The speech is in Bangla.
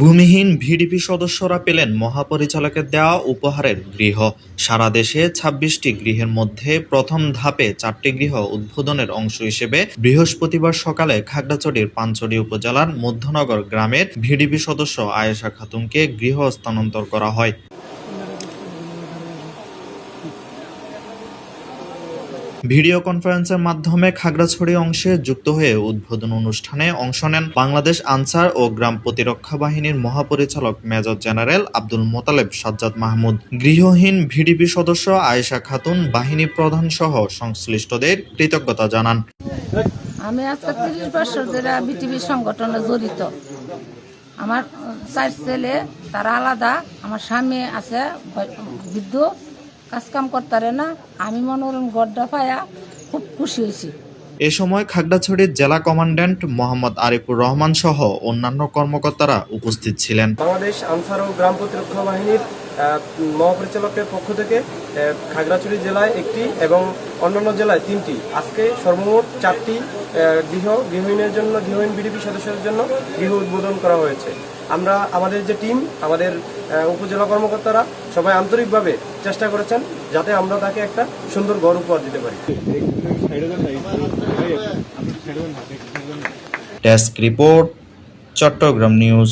ভূমিহীন ভিডিপি সদস্যরা পেলেন মহাপরিচালকের দেওয়া উপহারের গৃহ। সারা দেশে ছাব্বিশটি গৃহের মধ্যে প্রথম ধাপে চারটি গৃহ উদ্বোধনের অংশ হিসেবে বৃহস্পতিবার সকালে খাগড়াছড়ির পাঞ্চড়ি উপজেলার মধ্যনগর গ্রামের ভিডিপি সদস্য আয়েশা খাতুনকে গৃহ স্থানান্তর করা হয়। ভিডিও কনফারেন্সের মাধ্যমে খাগড়াছড়ি অংশে যুক্ত হয়ে উদ্বোধন অনুষ্ঠানে অংশ নেন বাংলাদেশ আনসার ও গ্রাম প্রতিরক্ষা বাহিনীর মহাপরিচালক মেজর জেনারেল আব্দুল মোতালেব সাজ্জাদ মাহমুদ। গৃহহীন ভিডিপি সদস্য আয়েশা খাতুন বাহিনী প্রধান সহ সংশ্লিষ্টদের কৃতজ্ঞতা জানান। আমি আজকে তিরিশ বছর ধরে বিটিভি সংগঠনে জড়িত। আমার চার ছেলে, তারা আলাদা। আমার স্বামী আছে বৃদ্ধ। কাজ কাম করতারে না আমি মনোরম গড্ডা পায়া খুব খুশি হয়েছি। এ সময় খাগড়াছড়ির জেলা কমান্ড্যান্ট মোহাম্মদ আরিফুর রহমান সহ অন্যান্য কর্মকর্তারা উপস্থিত ছিলেন। বাংলাদেশ আনসার ও গ্রাম প্রতিরক্ষা বাহিনীর মহাপরিচালকের পক্ষ থেকে খাগড়াছড়ি জেলায় একটি এবং অন্যান্য জেলায় তিনটি। আজকে সর্বমোট চারটি গৃহ গৃহহীনের জন্য, গৃহহীন বিডিপি সদস্যদের জন্য গৃহ উদ্বোধন করা হয়েছে। আমরা আমাদের যে টিম আমাদের উপজেলা কর্মকর্তারা সবাই আন্তরিকভাবে চেষ্টা করেছেন যাতে আমরা তাকে একটা সুন্দর ঘর উপহার দিতে পারি। Desk report Chittagong news